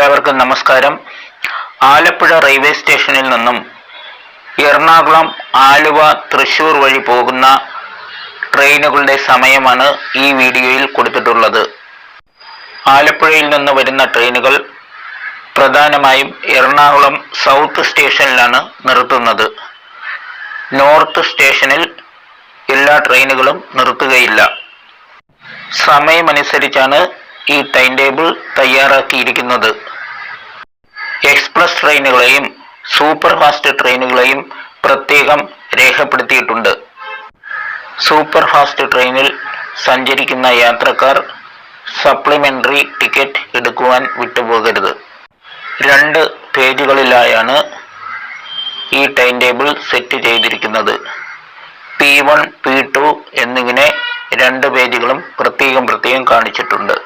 എല്ലാവർക്കും നമസ്കാരം. ആലപ്പുഴ റെയിൽവേ സ്റ്റേഷനിൽ നിന്നും എറണാകുളം ആലുവ തൃശൂർ വഴി പോകുന്ന ട്രെയിനുകളുടെ സമയമാണ് ഈ വീഡിയോയിൽ കൊടുത്തിട്ടുള്ളത്. ആലപ്പുഴയിൽ നിന്ന് വരുന്ന ട്രെയിനുകൾ പ്രധാനമായും എറണാകുളം സൗത്ത് സ്റ്റേഷനിലാണ് നിർത്തുന്നത്. നോർത്ത് സ്റ്റേഷനിൽ എല്ലാ ട്രെയിനുകളും നിർത്തുകയില്ല. സമയമനുസരിച്ചാണ് ഈ ടൈം ടേബിൾ തയ്യാറാക്കിയിരിക്കുന്നത്. എക്സ്പ്രസ് ട്രെയിനുകളെയും സൂപ്പർ ഫാസ്റ്റ് ട്രെയിനുകളെയും പ്രത്യേകം രേഖപ്പെടുത്തിയിട്ടുണ്ട്. സൂപ്പർ ഫാസ്റ്റ് ട്രെയിനിൽ സഞ്ചരിക്കുന്ന യാത്രക്കാർ സപ്ലിമെന്ററി ടിക്കറ്റ് എടുക്കുവാൻ വിട്ടുപോകരുത്. രണ്ട് പേജുകളിലായാണ് ഈ ടൈം ടേബിൾ സെറ്റ് ചെയ്തിരിക്കുന്നത്. പി വൺ പി ടു എന്നിങ്ങനെ രണ്ട് പേജുകളും പ്രത്യേകം പ്രത്യേകം കാണിച്ചിട്ടുണ്ട്.